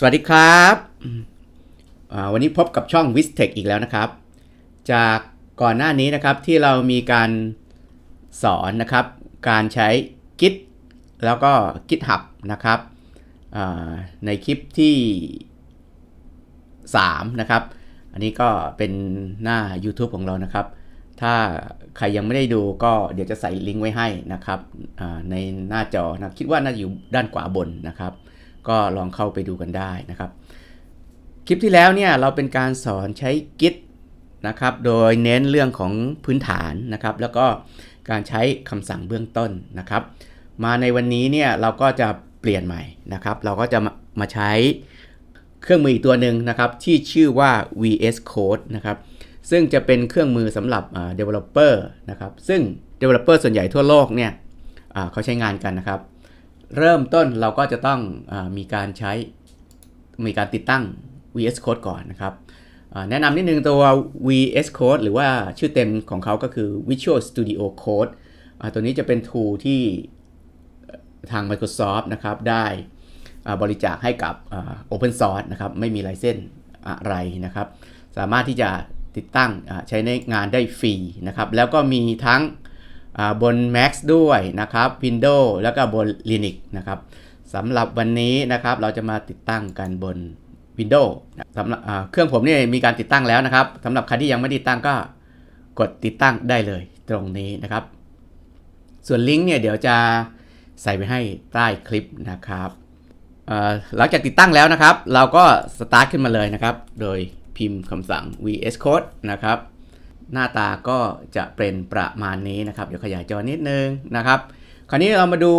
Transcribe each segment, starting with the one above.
สวัสดีครับวันนี้พบกับช่อง w i s t e c h อีกแล้วนะครับ จากก่อนหน้านี้นะครับที่เรามีการสอนนะครับ การใช้ Git แล้วก็ GitHub นะครับในคลิปที่ 3 นะครับ อันนี้ก็เป็นหน้า YouTube ของเรานะครับ ถ้าใครยังไม่ได้ดูก็เดี๋ยวจะใส่ลิงก์ไว้ให้นะครับในหน้าจอนะคิดว่าน่าจะอยู่ด้านขวาบนนะครับ ก็ลองเข้าไปดูกันได้นะครับ คลิปที่แล้วเนี่ยเราเป็นการสอนใช้ Git นะครับ โดยเน้นเรื่องของพื้นฐานนะครับ แล้วก็การใช้คำสั่งเบื้องต้นนะครับ มาในวันนี้เนี่ยเราก็จะเปลี่ยนใหม่นะครับ เราก็จะมามาใช้เครื่องมืออีกตัวหนึ่งนะครับ ที่ชื่อว่า VS Code นะครับ ซึ่งจะเป็นเครื่องมือสำหรับ developer นะครับ ซึ่ง developer ส่วนใหญ่ทั่วโลกเนี่ยเขาใช้งานกันนะครับ เริ่มต้นเราก็จะต้องอมีการใช้มีการติดตั้ง VS Code ก่อนนะครับ แนะนำนิดนึงตัว VS Code หรือว่าชื่อเต็มของเขาก็คือ Visual Studio Code อตัวนี้จะเป็น tool ที่ทาง Microsoft นะครับได้บริจาคให้กับ Open Source นะครับไม่มีไลเซนส์อะไรนะครับ สามารถที่จะติดตั้งใช้ในงานได้ฟรีนะครับ แล้วก็มีทั้ง บน Mac ด้วยนะครับ Windows แล้วก็บน Linux นะครับสำหรับวันนี้นะครับเราจะมาติดตั้งกันบน Windows สำหรับเครื่องผมนี่มีการติดตั้งแล้วนะครับสำหรับใครที่ยังไม่ติดตั้งก็กดติดตั้งได้เลยตรงนี้นะครับ ส่วนลิงก์เนี่ยเดี๋ยวจะใส่ไว้ให้ใต้คลิปนะครับหลังจากติดตั้งแล้วนะครับ เราก็สตาร์ทขึ้นมาเลยนะครับ โดยพิมพ์คำสั่ง vs code นะครับ หน้าตาก็จะเป็นประมาณนี้นะครับ เดี๋ยวขยายจอนิดนึงนะครับ คราวนี้เรามาดู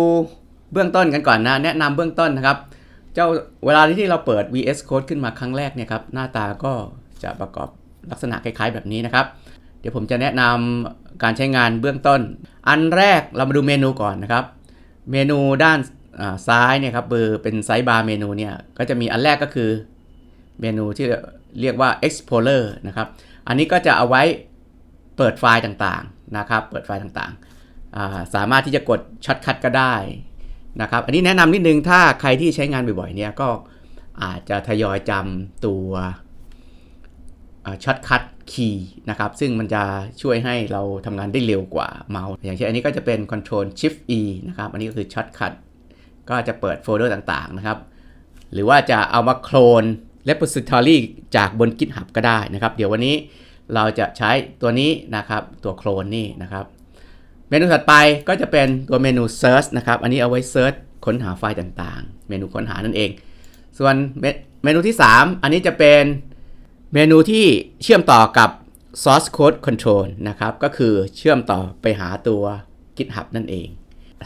เบื้องต้นกันก่อนนะ แนะนำเบื้องต้นนะครับ เจ้าเวลาที่เราเปิด VS Code ขึ้นมาครั้งแรกเนี่ยครับ หน้าตาก็จะประกอบลักษณะคล้ายๆ แบบนี้นะครับ เดี๋ยวผมจะแนะนำการใช้งานเบื้องต้น อันแรกเรามาดูเมนูก่อนนะครับ เมนูด้านซ้ายเนี่ยครับเบอร์เป็นไซด์บาร์เมนูเนี่ยก็จะมีอันแรกก็คือเมนูที่เรียกว่า Explorer นะครับ อันนี้ก็จะเอาไว้ เปิดไฟล์ต่างๆนะครับ เปิดไฟล์ต่างๆาสามารถที่จะกดช็อตคัทก็ได้นะครับ อันนี้แนะนำนิดนึงถ้าใครที่ใช้งานบ่อยๆเนี่ยก็อาจจะทยอยจำตัวช็อตคัทคีย์นะครับ ซึ่งมันจะช่วยให้เราทำงานได้เร็วกว่าเมาส์ อย่างเช่นอันนี้ก็จะเป็น Control Shift E นะครับ อันนี้ก็คือช็อตคัทก็จะเปิดโฟลเดอร์ต่างๆนะครับ หรือว่าจะเอามาโคลน repository จากบน GitHub ก็ได้นะครับ เดี๋ยววันนี้ เราจะใช้ตัวนี้นะครับตัวโคลนนี่นะครับ เมนูถัดไปก็จะเป็นตัวเมนู Search นะครับ อันนี้เอาไว้ Search ค้นหาไฟล์ต่างๆ เมนูค้นหานั่นเอง ส่วนเมเมนูที่ 3 อันนี้จะเป็นเมนูที่เชื่อมต่อกับ Source Code Control นะครับ ก็คือเชื่อมต่อไปหาตัว GitHub นั่นเอง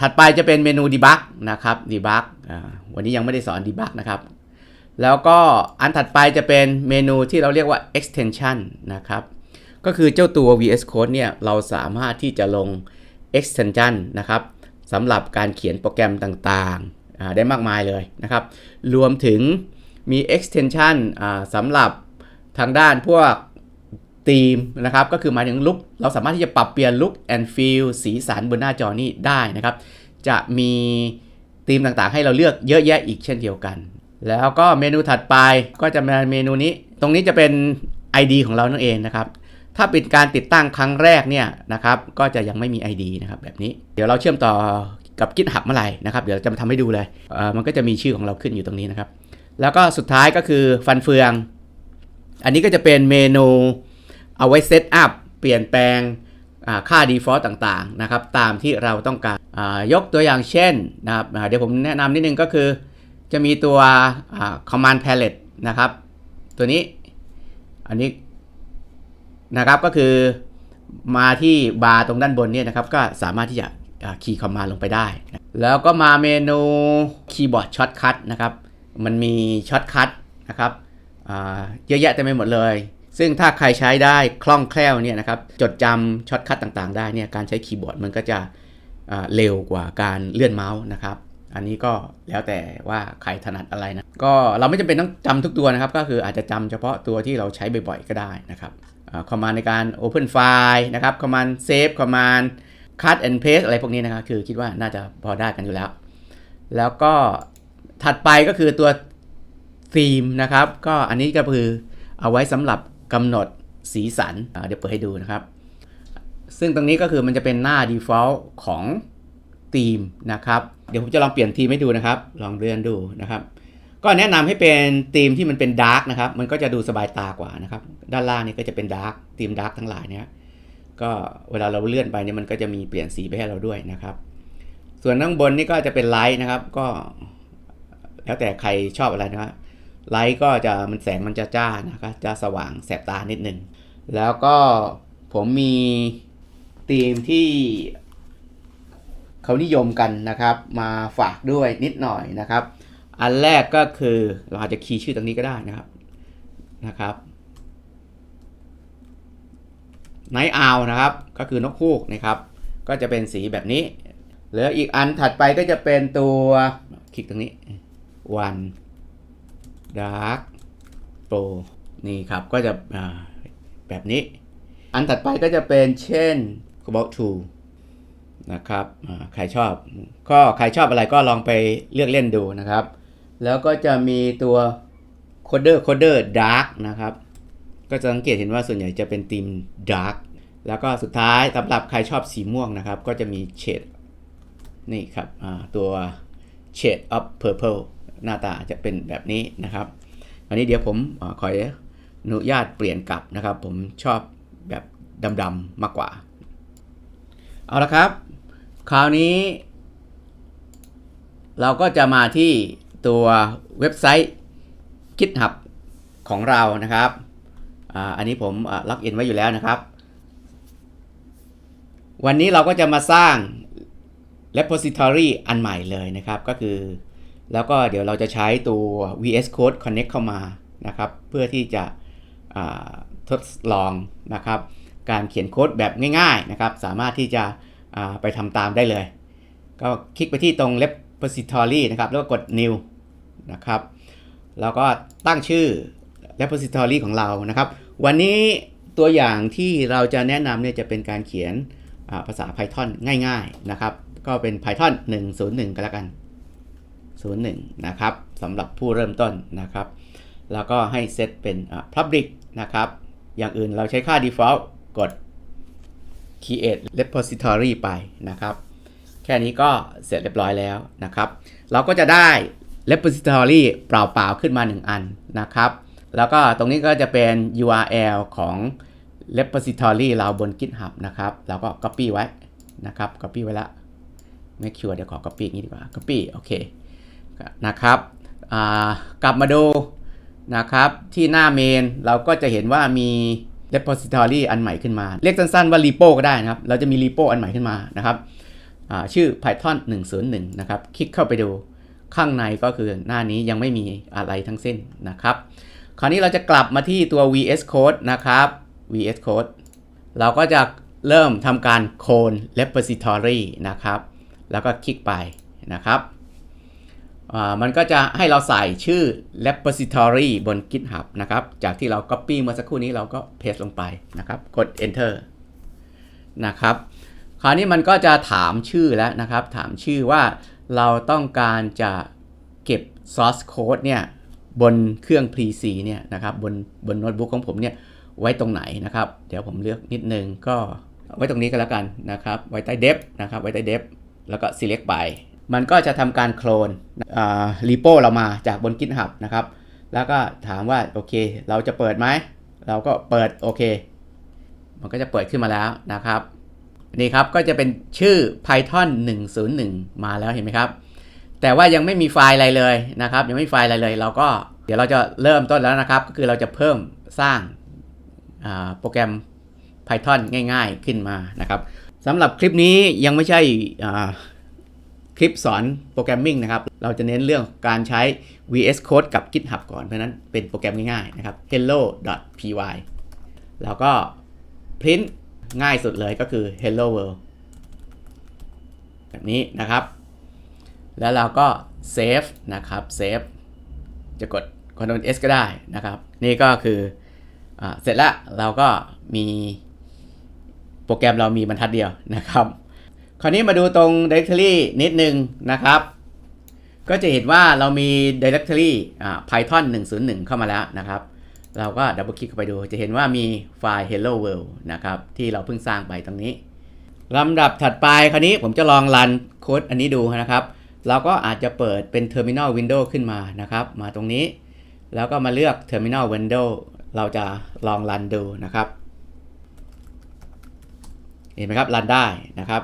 ถัดไปจะเป็นเมนู Debug นะครับ Debug วันนี้ยังไม่ได้สอน Debug นะครับ แล้วก็อันถัดไปจะเป็นเมนูที่เราเรียกว่า extension นะครับ ก็คือเจ้าตัว VS Code เนี่ย เราสามารถที่จะลง extension นะครับสำหรับการเขียนโปรแกรมต่างๆ ได้มากมายเลยนะครับ รวมถึงมี extension สำหรับทางด้านพวกธีมนะครับ ก็คือหมายถึงลุกเราสามารถที่จะปรับเปลี่ยนลุก and feel สีสันบนหน้าจอนี้ได้นะครับ จะมีธีมต่างๆ ให้เราเลือกเยอะแยะอีกเช่นเดียวกัน แล้วก็เมนูถัดไปก็จะเป็นเมนูนี้ ตรงนี้จะเป็น ID ของเรานั่นเองนะครับ ถ้าเป็นการติดตั้งครั้งแรกเนี่ยนะครับ ก็จะยังไม่มี ID นะครับแบบนี้ เดี๋ยวเราเชื่อมต่อกับ GitHub เมื่อไหร่นะครับ เดี๋ยวจะมาทำให้ดูเลยเมันก็จะมีชื่อของเราขึ้นอยู่ตรงนี้นะครับ แล้วก็สุดท้ายก็คือฟันเฟือง อันนี้ก็จะเป็นเมนูเอาไว้เซตอัพเปลี่ยนแปลงค่า default ต่างๆนะครับ ตามที่เราต้องการยกตัวอย่างเช่นนะครับเดี๋ยวผมแนะนำนิดนึงก็คือ จะมีตัว command palette นะครับ ตัวนี้ อันนี้นะครับก็คือมาที่บาร์ตรงด้านบนเนี่ยนะครับ ก็สามารถที่จะคีย์คอมมานลงไปได้นะแล้วก็มาเมนูคีย์บอร์ดช็อตคัทนะครับ มันมีช็อตคัทนะครับเยอะแยะเต็มไปหมดเลย ซึ่งถ้าใครใช้ได้คล่องแคล่วเนี่ยนะครับ จดจำช็อตคัทต่างๆ ได้เนี่ย การใช้คีย์บอร์ดมันก็จะเร็วกว่าการเลื่อนเมาส์นะครับ อันนี้ก็แล้วแต่ว่าใครถนัดอะไรนะ ก็เราไม่จำเป็นต้องจำทุกตัวนะครับ ก็คืออาจจะจำเฉพาะตัวที่เราใช้บ่อยๆก็ได้นะครับคอมมานด์ในการ Open File นะครับคอมมานด์ Save คอมมานด์ Cut and Paste อะไรพวกนี้นะครับ คือคิดว่าน่าจะพอได้กันอยู่แล้ว แล้วก็ถัดไปก็คือตัวธีมนะครับ ก็อันนี้ก็คือเอาไว้สำหรับกำหนดสีสัน เดี๋ยวเปิดให้ดูนะครับ ซึ่งตรงนี้ก็คือมันจะเป็นหน้า default ของธีมนะครับ เดี๋ยวผมจะลองเปลี่ยนธีมให้ดูนะครับ ลองเลื่อนดูนะครับ ก็แนะนำให้เป็นธีมที่มันเป็นดาร์กนะครับ มันก็จะดูสบายตากว่านะครับ ด้านล่างนี่ก็จะเป็นดาร์กธีมดาร์กทั้งหลายเนี่ยก็เวลาเราเลื่อนไปเนี่ยมันก็จะมีเปลี่ยนสีไปให้เราด้วยนะครับ ส่วนข้างบนนี่ก็จะเป็นไลท์นะครับ ก็ แล้วแต่ใครชอบอะไรนะครับไลท์ก็จะมันแสงมันจะจ้านะครับจะสว่างแสบตานิดนึง แล้วก็ผมมีธีมที่ เขานิยมกันนะครับมาฝากด้วยนิดหน่อยนะครับ อันแรกก็คือเราอาจจะคีย์ชื่อตรงนี้ก็ได้นะครับนะครับไนท์อาวนะครับก็คือนกฮูกนะครับ ก็จะเป็นสีแบบนี้เหลืออีกอันถัดไปก็จะเป็นตัวคลิกตรงนี้ one dark pro นี่ครับก็จะแบบนี้ อันถัดไปก็จะเป็นเช่น about two นะครับใครชอบ ก็ใครชอบอะไรก็ลองไปเลือกเล่นดูนะครับ แล้วก็จะมีตัว coder coder dark นะครับ ก็จะสังเกตเห็นว่าส่วนใหญ่จะเป็นธีม dark แล้วก็สุดท้ายสำหรับใครชอบสีม่วงนะครับ ก็จะมี shade นี่ครับตัว shade of purple หน้าตาจะเป็นแบบนี้นะครับอันนี้เดี๋ยวผมขออนุญาตเปลี่ยนกลับนะครับ ผมชอบแบบดำๆมากกว่า เอาละครับ คราวนี้ เราก็จะมาที่ตัวเว็บไซต์ GitHub ของเรานะครับออันนี้ผมล็อกอินไว้อยู่แล้วนะครับ วันนี้เราก็จะมาสร้าง repository อันใหม่เลยนะครับ ก็คือ แล้วก็เดี๋ยวเราจะใช้ตัว VS Code Connect เข้ามานะครับ เพื่อที่จะทดลองนะครับ การเขียนโค้ดแบบง่ายๆนะครับ สามารถที่จะไปทำตามได้เลย ก็คลิกไปที่ตรง repository นะครับ แล้วก็กด new นะครับ แล้วก็ตั้งชื่อ repository ของเรานะครับ วันนี้ตัวอย่างที่เราจะแนะนำเนี่ยจะเป็นการเขียนภาษา Python ง่ายๆนะครับ ก็เป็น Python 101 ก็แล้วกัน 01 นะครับสำหรับผู้เริ่มต้นนะครับ แล้วก็ให้เซตเป็นอ่า public นะครับ อย่างอื่นเราใช้ค่า default กด create repository ไปนะครับ แค่นี้ก็เสร็จเรียบร้อยแล้วนะครับ เราก็จะได้ repository เปล่าๆขึ้นมา 1 อันนะครับ แล้วก็ตรงนี้ก็จะเป็น URL ของ repository เราบน GitHub นะครับ เราก็ copy ไว้นะครับ copy ไว้ล้ว make sure เดี๋ยวขอ copy อย่างนี้ดีกว่า copy โอเคนะครับกลับมาดูนะครับที่หน้าเมนเราก็จะเห็นว่ามี repository อันใหม่ขึ้นมา เรียกสั้นๆว่า repo ก็ได้นะครับ เราจะมี repo อันใหม่ขึ้นมานะครับอ่าชื่อ python 101 นะครับ คลิกเข้าไปดูข้างในก็คือหน้านี้ยังไม่มีอะไรทั้งสิ้นนะครับ คราวนี้เราจะกลับมาที่ตัว VS Code นะครับ VS Code เราก็จะเริ่มทำการ clone repository นะครับ แล้วก็คลิกไปนะครับ มันก็จะให้เราใส่ชื่อ repository บน GitHub นะครับ จากที่เรา copy เมื่อสักครู่นี้เราก็ paste ลงไปนะครับ กด enter นะครับ คราวนี้มันก็จะถามชื่อแล้วนะครับ ถามชื่อว่าเราต้องการจะเก็บ source code เนี่ยบนเครื่อง PC เนี่ยนะครับบนบนโน้ตบุ๊กของผมเนี่ยไว้ตรงไหนนะครับ เดี๋ยวผมเลือกนิดนึงก็ไว้ตรงนี้ก็แล้วกันนะครับ ไว้ใต้ dev นะครับ ไว้ใต้ dev แล้วก็ select ไป มันก็จะทำการโคลนอ่า repo เรามาจากบน GitHub นะครับ แล้วก็ถามว่าโอเค เราจะเปิดไหม เราก็เปิดโอเค มันก็จะเปิดขึ้นมาแล้วนะครับ นี่ครับก็จะเป็นชื่อ python 101 มาแล้วเห็นไหมครับ แต่ว่ายังไม่มีไฟล์อะไรเลยนะครับ ยังไม่มีไฟล์อะไรเลย เราก็เดี๋ยวเราจะเริ่มต้นแล้วนะครับ ก็คือเราจะเพิ่มสร้างาโปรแกรม Python ง่าย ๆ ขึ้นมานะครับสำหรับคลิปนี้ยังไม่ใช่ คลิปสอนโปรแกรมมิ่งนะครับ เราจะเน้นเรื่องการใช้ VS Code กับ GitHub ก่อน เพราะนั้นเป็นโปรแกรมง่ายๆนะครับ hello.py แล้วก็ print ง่ายสุดเลยก็คือ hello world แบบนี้นะครับ แล้วเราก็ save นะครับ save จะกด Ctrl S ก็ได้นะครับ นี่ก็คืออเสร็จแล้วเราก็มีโปรแกรมเรามีบรรทัดเดียวนะครับ คราวนี้มาดูตรง directory นิดนึงนะครับ ก็จะเห็นว่าเรามี directory อ่า python 101 เข้ามาแล้วนะครับ เราก็ดับเบิลคลิกเข้าไปดูจะเห็นว่ามีไฟล์ hello world นะครับ ที่เราเพิ่งสร้างไปตรงนี้ลำดับถัดไปคราวนี้ผมจะลองรันโค้ดอันนี้ดูนะครับ เราก็อาจจะเปิดเป็น terminal window ขึ้นมานะครับ มาตรงนี้ แล้วก็มาเลือก terminal window เราจะลองรันดูนะครับ เห็นไหมครับรันได้นะครับ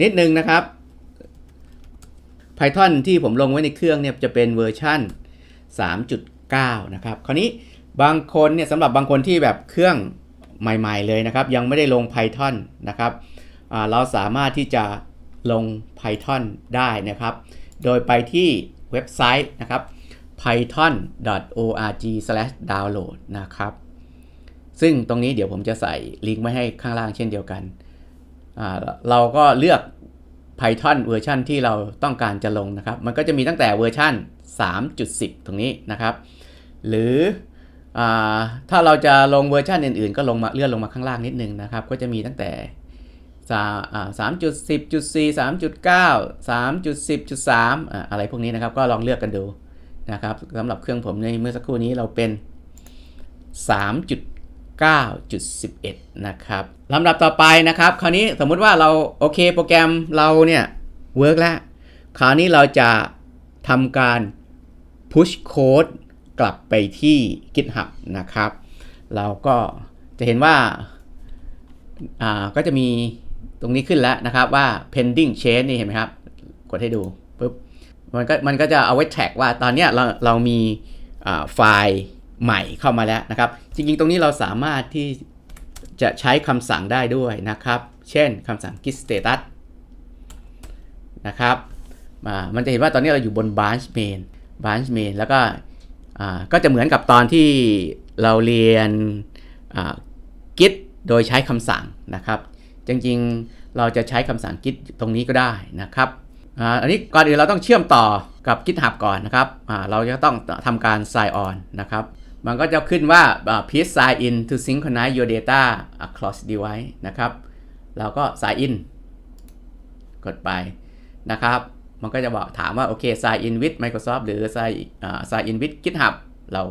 นิดนึงนะครับ Python ที่ผมลงไว้ในเครื่องเนี่ยจะเป็นเวอร์ชัน3.9 นะครับ คราวนี้บางคนเนี่ยสำหรับบางคนที่แบบเครื่องใหม่ๆเลยนะครับ ยังไม่ได้ลง Python นะครับเราสามารถที่จะลง Python ได้นะครับ โดยไปที่เว็บไซต์นะครับ python.org/download นะครับ ซึ่งตรงนี้เดี๋ยวผมจะใส่ลิงก์ไว้ให้ข้างล่างเช่นเดียวกัน เราก็เลือก Python เวอร์ชันที่เราต้องการจะลงนะครับ มันก็จะมีตั้งแต่เวอร์ชัน3.10 ตรงนี้นะครับ หรืออถ้าเราจะลงเวอร์ชันอื่นๆ ก็ลงมาเลื่อนลงมาข้างล่างนิดนึงนะครับ ก็จะมีตั้งแต่สามจุดสิบจุดสี่สามจุดเก้าสามจุดสิบจุดสามอะไรพวกนี้นะครับก็ลองเลือกกันดูนะครับสำหรับเครื่องผมในเมื่อสักครู่นี้เราเป็น 9.11 นะครับลำดับต่อไปนะครับ คราวนี้สมมุติว่าเราโอเคโปรแกรมเราเนี่ยเวิร์กแล้ว คราวนี้เราจะทำการ push code กลับไปที่ GitHub นะครับ เราก็จะเห็นว่าอ่าก็จะมีตรงนี้ขึ้นแล้วนะครับว่า pending change นี่เห็นไหมครับ กดให้ดูปุ๊บมันก็มันก็จะเอาไว้แท็กว่าตอนเนี้ยเราเรามีอ่าไฟล์ ใหม่เข้ามาแล้วนะครับ จริงๆ ตรงนี้เราสามารถที่จะใช้คำสั่งได้ด้วยนะครับ เช่นคำสั่ง git status นะครับอ่ามันจะเห็นว่าตอนนี้เราอยู่บน branch main branch main แล้วก็ก็จะเหมือนกับตอนที่เราเรียน git โดยใช้คำสั่งนะครับ จริงๆเราจะใช้คำสั่ง git ตรงนี้ก็ได้นะครับอันนี้ก่อนอื่นเราต้องเชื่อมต่อกับ GitHub ก่อนนะครับเราจะต้องทำการ sign on นะครับ มันก็จะขึ้นว่า please sign in to synchronize your data across device นะครับเราก็ sign in กดไปนะครับ มันก็จะบอกถามว่า โอเค sign in with Microsoft หรือ sign sign in with GitHub เรา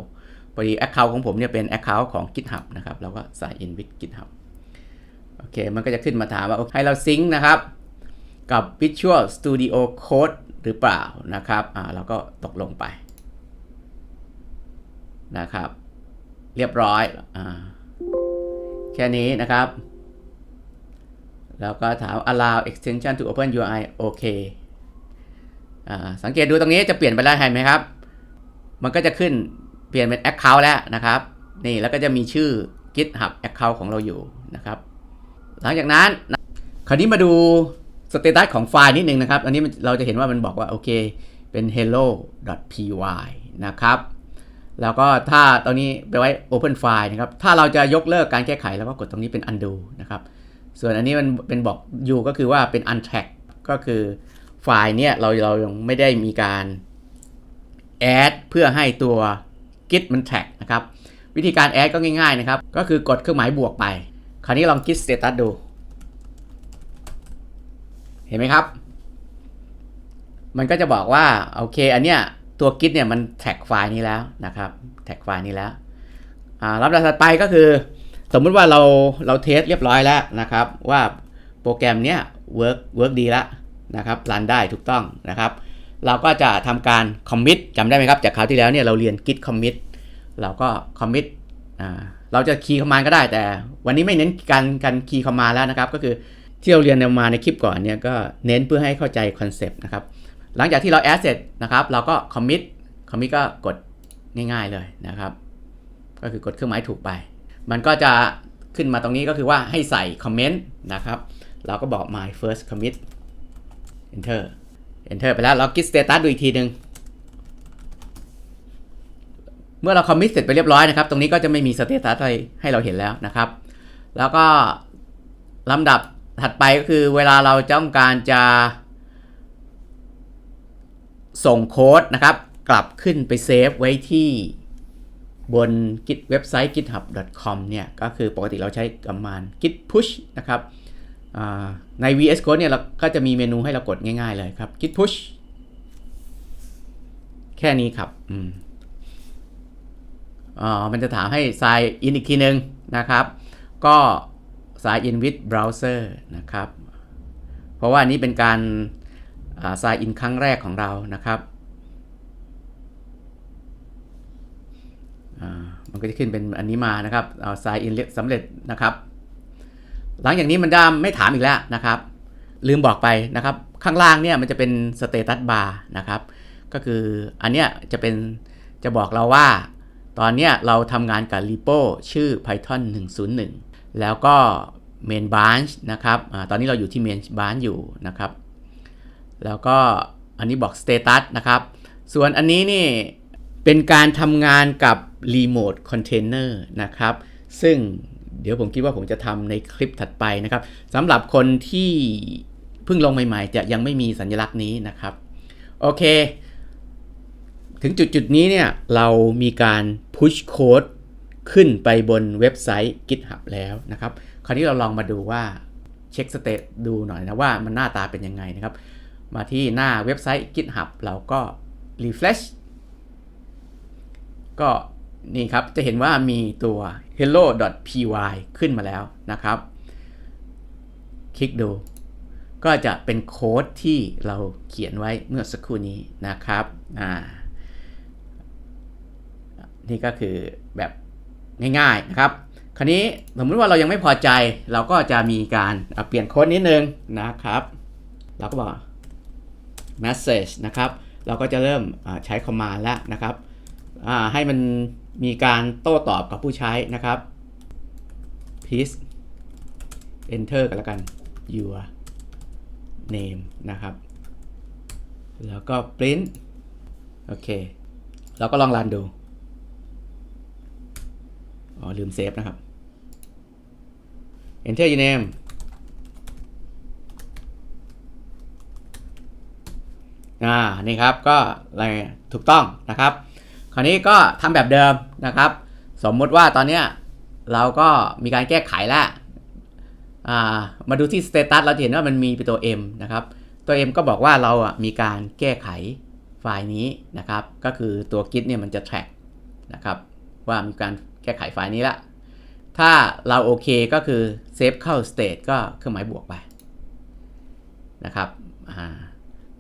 พอดี Account ของผมเนี่ยเป็น Account ของ GitHub นะครับ เราก็ sign in with GitHub โอเค มันก็จะขึ้นมาถามว่าให้เราซิงค์นะครับ กับ Visual Studio Code หรือเปล่านะครับ อ่า เราก็ตกลงไป นะครับ เรียบร้อยอแค่นี้นะครับ แล้วก็ถาม allow extension to open UI โอเคอ่าสังเกตดูตรงนี้จะเปลี่ยนไปแล้วเห็นไหมครับ มันก็จะขึ้นเปลี่ยนเป็น Account แล้วนะครับ นี่แล้วก็จะมีชื่อ GitHub Account ของเราอยู่นะครับ หลังจากนั้นคราวนี้มาดูสเตตัสของไฟล์นิดนึงนะครับ อันนี้เราจะเห็นว่ามันบอกว่าโอเค เป็น hello.py นะครับ แล้วก็ถ้าตอนนี้ไปไว้ open file นะครับ ถ้าเราจะยกเลิกการแก้ไขแล้วก็กดตรงนี้เป็น undo นะครับ ส่วนอันนี้มันเป็นบอกอยู่ก็คือว่าเป็น untrack ก็คือไฟล์เนี่ยเราเรายังไม่ได้มีการ add เพื่อให้ตัว git มัน track นะครับ วิธีการ add ก็ง่ายๆนะครับ ก็คือกดเครื่องหมายบวกไป คราวนี้ลอง git status ดู เห็นไหมครับ มันก็จะบอกว่า โอเค อันเนี้ย ตัว git เนี่ยมันแท็กไฟล์นี้แล้วนะครับแท็กไฟล์นี้แล้วอ่าลำดับถัดไปก็คือ สมมุติว่าเราเราเทสเรียบร้อยแล้วนะครับ ว่าโปรแกรมเนี้ยเวิร์กเวิร์กดีแล้วนะครับรันได้ถูกต้องนะครับ เราก็จะทำการ commit จำได้ไหมครับ จากคราวที่แล้วเนี่ยเราเรียน git commit เราก็ commit อ่าเราจะคีย์คอมมานก็ได้แต่ วันนี้ไม่เน้นการการคีย์คอมมานแล้วนะครับ ก็คือที่เราเรียนมาในคลิปก่อนเนี่ยก็เน้นเพื่อให้เข้าใจคอนเซปต์นะครับ หลังจากที่เราแอดเสร็จนะครับ เราก็ commit commit ก็กดง่ายๆเลยนะครับ ก็คือกดเครื่องหมายถูกไป มันก็จะขึ้นมาตรงนี้ก็คือว่าให้ใส่คอมเมนต์นะครับ เราก็บอก my first commit enter enter ไปแล้วเรา git status ดูอีกทีหนึ่งเมื่อเราคอมมิตเสร็จไปเรียบร้อยนะครับ ตรงนี้ก็จะไม่มีสเตตัสอะไรให้เราเห็นแล้วนะครับ แล้วก็ลำดับถัดไปก็คือเวลาเราต้องการจะ ส่งโค้ดนะครับ กลับขึ้นไปเซฟไว้ที่บน git เว็บไซต์ github.com เนี่ย ก็คือปกติเราใช้กำมาน git push นะครับใน VS Code เนี่ยเราก็จะมีเมนูให้เรากดง่ายๆเลยครับ git push แค่นี้ครับอืมอ๋อมันจะถามให้ sign in อีกทีหนึ่งนะครับ ก็ sign in with browser นะครับ เพราะว่านี้เป็นการ sign in ครั้งแรกของเรานะครับมันก็จะขึ้นเป็นอันนี้มานะครับเอา sign in สำเร็จนะครับ หลังจากนี้มันจะไม่ถามอีกแล้วนะครับ ลืมบอกไปนะครับ ข้างล่างเนี่ยมันจะเป็น status bar นะครับ ก็คืออันเนี้ยจะเป็นจะบอกเราว่า ตอนเนี้ยเราทำงานกับ repo ชื่อ python 101 แล้วก็ main branch นะครับอตอนนี้เราอยู่ที่ main branch อยู่นะครับ แล้วก็อันนี้บอก status นะครับ ส่วนอันนี้นี่เป็นการทำงานกับ remote container นะครับ ซึ่งเดี๋ยวผมคิดว่าผมจะทำในคลิปถัดไปนะครับสำหรับคนที่เพิ่งลงใหม่ๆ จะยังไม่มีสัญลักษณ์นี้นะครับ โอเค ถึงจุดจุดนี้เนี่ยเรามีการ push code ขึ้นไปบนเว็บไซต์ GitHub แล้วนะครับ คราวนี้เราลองมาดูว่าเช็คสเตตดูหน่อยนะว่ามันหน้าตาเป็นยังไงนะครับ มาที่หน้าเว็บไซต์ GitHub เราก็ refresh ก็นี่ครับจะเห็นว่ามีตัว hello.py ขึ้นมาแล้วนะครับ คลิกดู ก็จะเป็นโค้ดที่เราเขียนไว้เมื่อสักครู่นี้นะครับอ่านี่ก็คือแบบง่ายๆนะครับ คราวนี้สมมติว่าเรายังไม่พอใจ เราก็จะมีการเปลี่ยนโค้ดนิดนึงนะครับ เราก็บอก message นะครับ เราก็จะเริ่มใช้ command แล้วนะครับ ให้มันมีการโต้ตอบกับผู้ใช้นะครับ please enter กันแล้วกัน your name นะครับ แล้วก็ print โอเค เราก็ลองรันดู อ๋อ ลืมเซฟนะครับ enter your name อ่านี่ครับก็อะไรถูกต้องนะครับ คราวนี้ก็ทำแบบเดิมนะครับ สมมติว่าตอนเนี้ยเราก็มีการแก้ไขแล้วมาดูที่ status เราจะเห็นว่ามันมีเป็นตัว M นะครับ ตัว M ก็บอกว่าเราอะมีการแก้ไขไฟล์นี้นะครับ ก็คือตัว git เนี่ยมันจะ track นะครับว่ามีการแก้ไขไฟล์นี้ละ ถ้าเราโอเคก็คือเซฟเข้า state ก็เครื่องหมายบวกไปนะครับอ่า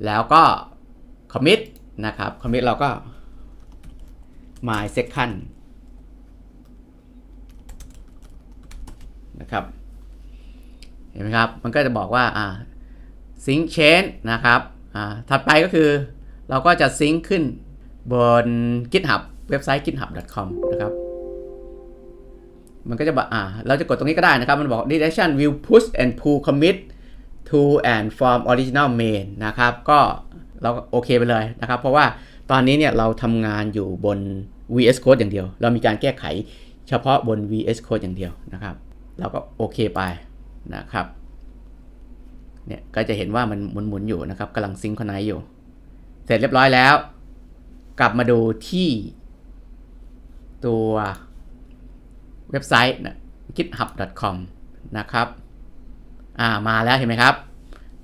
แล้วก็ commit นะครับ commit เราก็ my second นะครับ เห็นไหมครับ มันก็จะบอกว่าอ่า sync chain นะครับอ่าถัดไปก็คือเราก็จะ sync ขึ้นบน GitHub เว็บไซต์ github.com นะครับ มันก็จะบอกอ่า เราจะกดตรงนี้ก็ได้นะครับ มันบอก direction will push and pull commit to and from original main นะครับ ก็เราโอเคไปเลยนะครับ เพราะว่าตอนนี้เนี่ยเราทำงานอยู่บน VS Code อย่างเดียว เรามีการแก้ไขเฉพาะบน VS Code อย่างเดียวนะครับ เราก็โอเคไปนะครับ เนี่ยก็จะเห็นว่ามันหมุนๆอยู่นะครับกำลังซิงค์คอนไนอยู่ เสร็จเรียบร้อยแล้ว กลับมาดูที่ตัวเว็บไซต์นะ github.com นะครับ อ่ามาแล้วเห็นไหมครับ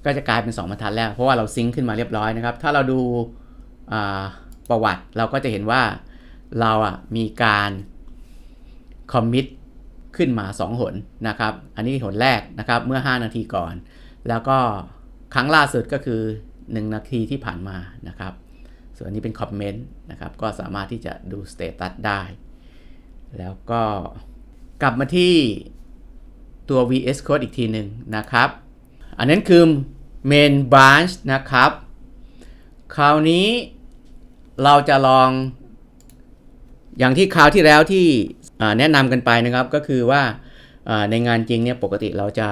ก็จะกลายเป็น 2 บรรทัดแล้ว เพราะว่าเราซิงค์ขึ้นมาเรียบร้อยนะครับ ถ้าเราดูประวัติเราก็จะเห็นว่าเราอะมีการคอมมิตขึ้นมา 2 หนนะครับ อันนี้หนแรกนะครับเมื่อ 5 นาทีก่อน แล้วก็ครั้งล่าสุดก็คือ 1 นาทีที่ผ่านมานะครับ ส่วนนี้เป็นคอมเมนต์นะครับ ก็สามารถที่จะดูสเตตัสได้ แล้วก็กลับมาที่ ตัว VS Code อีกทีหนึ่งนะครับ อันนั้นคือ main branch นะครับ คราวนี้เราจะลองอย่างที่คราวที่แล้วที่แนะนำกันไปนะครับก็คือว่าในงานจริงเนี่ยปกติเราจะ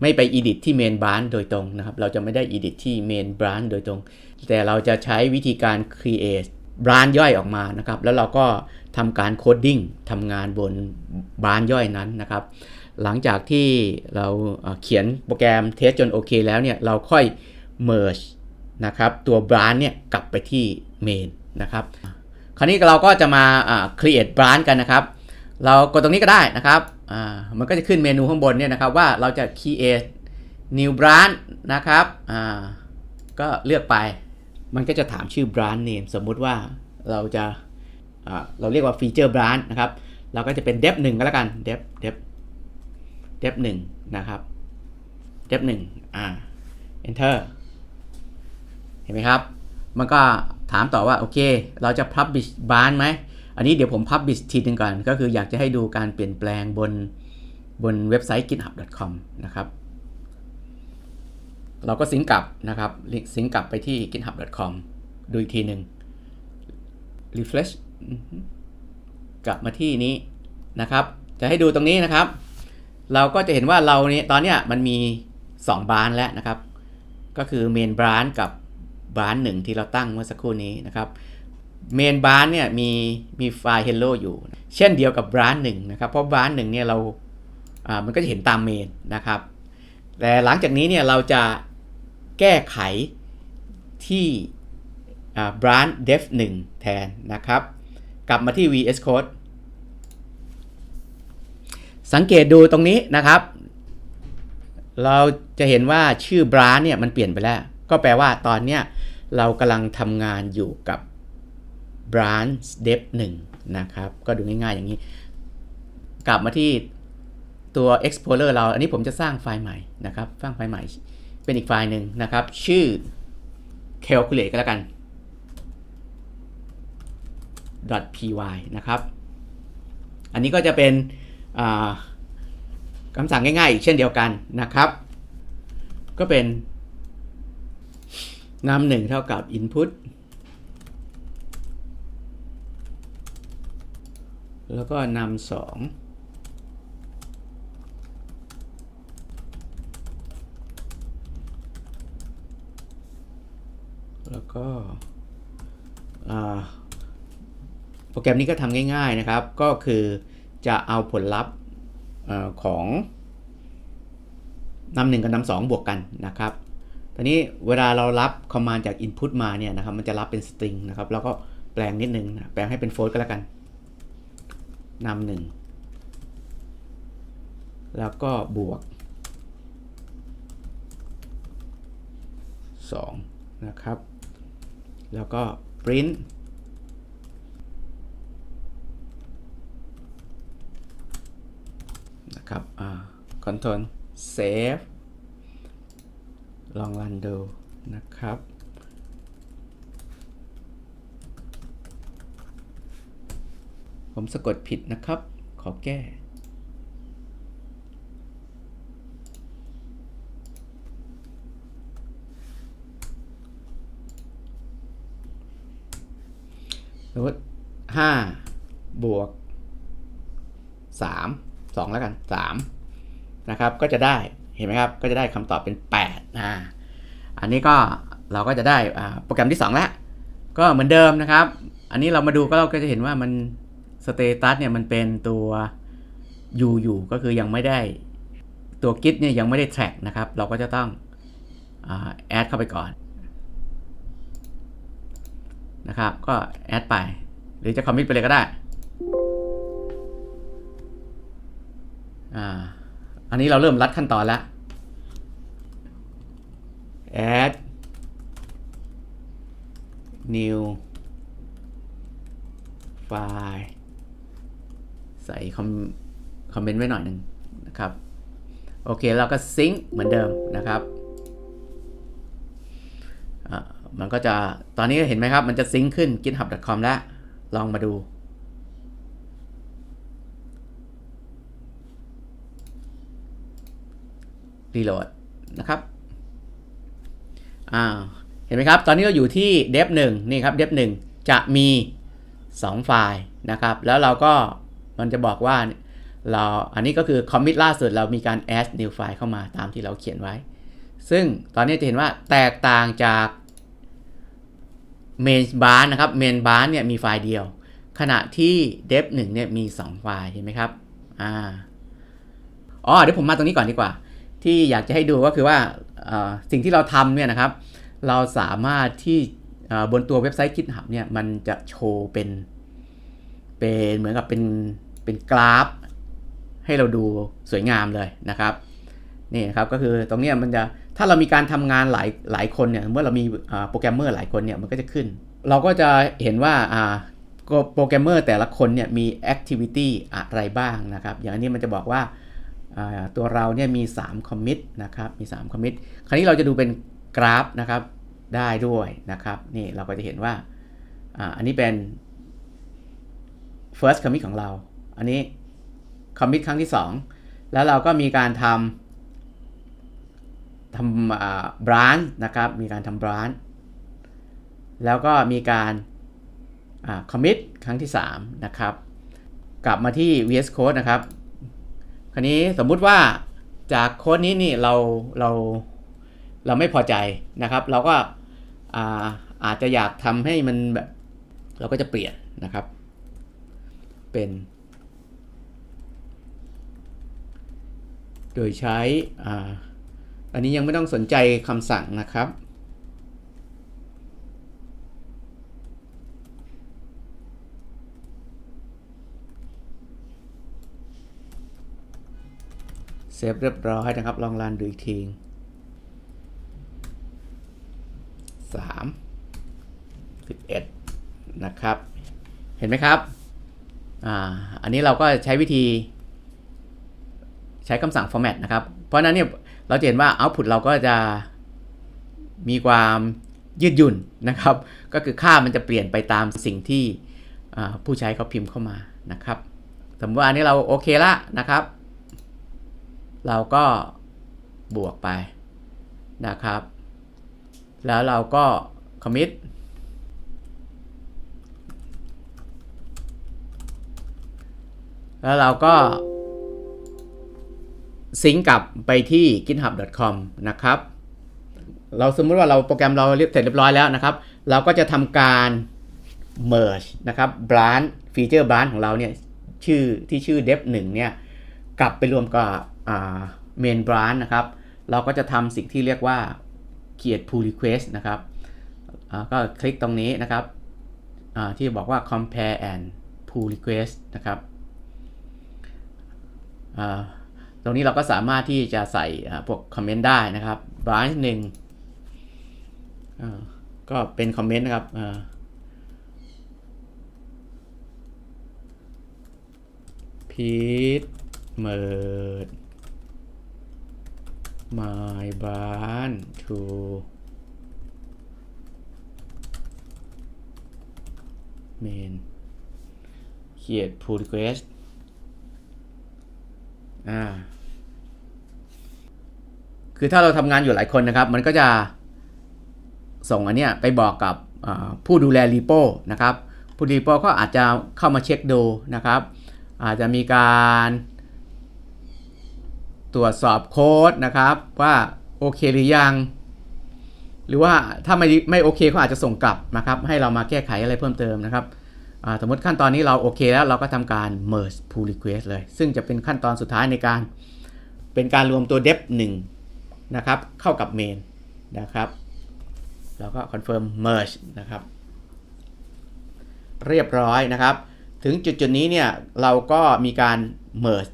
ไม่ไป edit ที่ main branch โดยตรงนะครับ เราจะไม่ได้ edit ที่ main branch โดยตรง แต่เราจะใช้วิธีการ create branch ย่อยออกมานะครับ แล้วเราก็ทำการ coding ทำงานบน branch ย่อยนั้นนะครับ หลังจากที่เราเขียนโปรแกรมเทสจนโอเคแล้วเนี่ยเราค่อย merge นะครับตัว branch เนี่ยกลับไปที่ main นะครับคราวนี้เราก็จะมา create branch กันนะครับ เรากดตรงนี้ก็ได้นะครับมันก็จะขึ้นเมนูข้างบนเนี่ยนะครับว่าเราจะ create new branch นะครับก็เลือกไป มันก็จะถามชื่อ brand name สมมุติว่าเราจะเราเรียกว่า feature brand นะครับ เราก็จะเป็น dep 1ก็แล้วกัน dep dep dep 1นะครับ dep 1อ่า enter เห็นไหมครับ มันก็ถามต่อว่า โอเค เราจะ publish brand ไหม อันนี้เดี๋ยวผม publish ทีนึงก่อน ก็คืออยากจะให้ดูการเปลี่ยนแปลงบนบนเว็บไซต์ github.com นะครับ เราก็ซิงกลับนะครับซิงกลับไปที่ github.com ดูอีกทีหนึ่ง refresh กลับมาที่นี้นะครับ จะให้ดูตรงนี้นะครับ เราก็จะเห็นว่าเราเนี่ยตอนเนี้ยมันมี 2บรานแล้วนะครับ ก็คือ main branch กับบรานหนึ่งที่เราตั้งเมื่อสักครู่นี้นะครับ main branch เนี่ยมีมีไฟล์ hello อยู่ เช่นเดียวกับบรานหนึ่งนะครับ เพราะบรานหนึ่งเนี่ยเราอ่ามันก็จะเห็นตาม main นะครับ แต่หลังจากนี้เนี่ยเราจะแก้ไขที่อ่า branch def 1 แทนนะครับ กลับมาที่ VS Code สังเกตดูตรงนี้นะครับ เราจะเห็นว่าชื่อ branch เนี่ยมันเปลี่ยนไปแล้ว ก็แปลว่าตอนเนี้ยเรากำลังทำงานอยู่กับ branch def 1นะครับ ก็ดูง่ายๆอย่างนี้ กลับมาที่ตัว Explorer เรา อันนี้ผมจะสร้างไฟล์ใหม่นะครับ สร้างไฟล์ใหม่ เป็นอีกไฟล์หนึ่งนะครับ ชื่อ calculate ก็แล้วกัน .py นะครับ อันนี้ก็จะเป็น คำสั่งง่ายๆอีกเช่นเดียวกันนะครับ ก็เป็นนำหนึ่งเท่ากับ input แล้วก็นำสองแล้วก็โปรแกรมนี้ก็ทำง่ายๆนะครับ ก็คือ จะเอาผลลัพธ์ของนำหนึ่งกับนำสองบวกกันนะครับตอนนี้เวลาเรารับคอมมานด์จาก Input มาเนี่ยนะครับมันจะรับเป็นสตริงนะครับแล้วก็แปลงนิดนึงนะแปลงให้เป็นโฟลต์ก็แล้วกันนำหนึ่งแล้วก็บวก 2 นะครับ แล้วก็ print นะครับอ่า control save ลองรันดูนะครับผมสะกดผิดนะครับ ขอแก้ สมมติห้าบวกสาม สองแล้วกันสามนะครับก็จะได้เห็นไหมครับก็จะได้คำตอบเป็น8อ่าอันนี้ก็เราก็จะได้โปรแกรมที่ 2 แล้ว ก็เหมือนเดิมนะครับ อันนี้เรามาดูก็เราก็จะเห็นว่ามันสเตตัสเนี่ยมันเป็นตัว u อยู่ก็คือยังไม่ได้ตัว git เนี่ยยังไม่ได้ track นะครับ เราก็จะต้องแอดเข้าไปก่อนนะครับ ก็แอดไป หรือจะคอมมิตไปเลยก็ได้ อ่า อันนี้เราเริ่มรัดขั้นตอนแล้ว add new file ใส่คอมคอมเมนต์ไว้หน่อยหนึ่งนะครับ โอเคเราก็ซิงค์เหมือนเดิมนะครับอ่ามันก็จะตอนนี้เห็นไหมครับ มันจะซิงค์ขึ้น github.com แล้ว ลองมาดู รีโหลดนะครับอ่าเห็นไหมครับ ตอนนี้เราอยู่ที่ dev 1นี่ครับ dev 1จะมี 2 ไฟล์นะครับ แล้วเราก็มันจะบอกว่าเราอันนี้ก็คือ commit ล่าสุดเรามีการ add new file เข้ามาตามที่เราเขียนไว้ ซึ่งตอนนี้จะเห็นว่าแตกต่างจาก main bar นะครับ main bar เนี่ยมีไฟล์เดียว ขณะที่ dev 1เนี่ยมี 2 ไฟล์เห็นไหมครับ อ่า อ๋อเดี๋ยวผมมาตรงนี้ก่อนดีกว่า ที่อยากจะให้ดูก็คือว่าสิ่งที่เราทำเนี่ยนะครับ เราสามารถที่บนตัวเว็บไซต์ GitHub เนี่ยมันจะโชว์เป็นเป็นเหมือนกับเป็นเป็นกราฟ ให้เราดูสวยงามเลยนะครับนี่ครับก็คือตรงนี้มันจะถ้าเรามีการทำงานหลายหลายคนเนี่ยเมื่อเรามีโปรแกรมเมอร์หลายคนเนี่ยมันก็จะขึ้น เราก็จะเห็นว่าโปรแกรมเมอร์แต่ละคนเนี่ยมีแอคทิวิตี้อะไรบ้างนะครับ อย่างอันนี้มันจะบอกว่า ตัวเราเนี่ยมี3 commit นะครับมี3 commit คราวนี้เราจะดูเป็นกราฟนะครับได้ด้วยนะครับนี่เราก็จะเห็นว่าอ่าอันนี้เป็น first commit ของเรา อันนี้ commit ครั้งที่ 2 แล้วเราก็มีการทำทำบรานนะครับมีการทำบรานแล้วก็มีการคอมมิตครั้งที่ 3 นะครับ กลับมาที่ VS Code นะครับ คราวนี้สมมุติว่าจากโค้ดนี้นี่เราเราเราไม่พอใจนะครับ เราก็อาอาจจะอยากทำให้มันแบบ เราก็จะเปลี่ยนนะครับ เป็น โดยใช้ออันนี้ยังไม่ต้องสนใจคำสั่งนะครับ ฟเรียบร้อยนะครับ ลองรันดูอีกทีสามสิบเอ็ดนะครับ เห็นไหมครับ อ่า อันนี้เราก็ใช้วิธี ใช้คำสั่ง format นะครับ เพราะฉะนั้นเนี่ยเราจะเห็นว่า output เราก็จะมีความยืดหยุ่นนะครับ ก็คือค่ามันจะเปลี่ยนไปตามสิ่งที่ผู้ใช้เขาพิมพ์เข้ามานะครับ สมมติว่าอันนี้เราโอเคละนะครับ เราก็บวกไปนะครับ แล้วเราก็ commit แล้วเราก็ซิงกลับไปที่ github.com นะครับ เราสมมติว่าเราโปรแกรมเราเสร็จเรียบร้อยแล้วนะครับ เราก็จะทำการ merge นะครับ branch feature branch ของเราเนี่ยชื่อที่ชื่อ dev 1เนี่ย กลับไปรวมกับ main branch นะครับ เราก็จะทำสิ่งที่เรียกว่า create pull request นะครับก็คลิกตรงนี้นะครับที่บอกว่า compare and pull request นะครับตรงนี้เราก็สามารถที่จะใส่พวกคอมเมนต์ได้นะครับ branch หนึ่งก็เป็นคอมเมนต์นะครับ Pete merge my branch to main create pull request อ่า คือถ้าเราทำงานอยู่หลายคนนะครับ มันก็จะส่งอันเนี้ยไปบอกกับผู้ดูแลรีโปนะครับ ผู้รีโปก็อาจจะเข้ามาเช็คดูนะครับ อาจจะมีการ ตรวจสอบโค้ดนะครับว่าโอเคหรือยัง หรือว่าถ้าไม่ไม่โอเคเขาอาจจะส่งกลับนะครับ ให้เรามาแก้ไขอะไรเพิ่มเติมนะครับสมมติขั้นตอนนี้เราโอเคแล้วเราก็ทำการ merge pull request เลย ซึ่งจะเป็นขั้นตอนสุดท้ายในการ เป็นการรวมตัว dep 1นะครับ เข้ากับ main นะครับแล้วก็ confirm merge นะครับ เรียบร้อยนะครับ ถึงจุดจุดนี้เนี่ย เราก็มีการ merge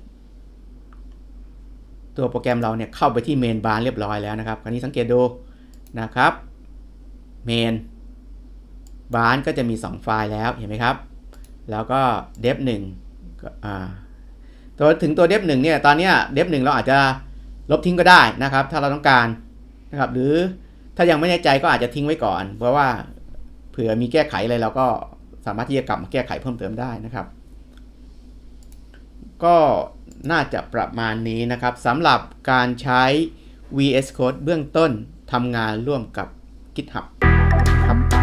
ตัวโปรแกรมเราเนี่ยเข้าไปที่ main bar เรียบร้อยแล้วนะครับ คราวนี้สังเกตดูนะครับ main บานก็จะมี 2 ไฟล์แล้วเห็นไหมครับ แล้วก็ dev 1อ่าตัวถึงตัว dev 1เนี่ยตอนนี้ dev 1เราอาจจะลบทิ้งก็ได้นะครับ ถ้าเราต้องการนะครับหรือถ้ายังไม่แน่ใจก็อาจจะทิ้งไว้ก่อน เพราะว่าเผื่อมีแก้ไขอะไรเราก็สามารถที่จะกลับมาแก้ไขเพิ่มเติมได้นะครับ ก็ น่าจะประมาณนี้นะครับสำหรับการใช้ VS Code เบื้องต้นทำงานร่วมกับ GitHub ครับ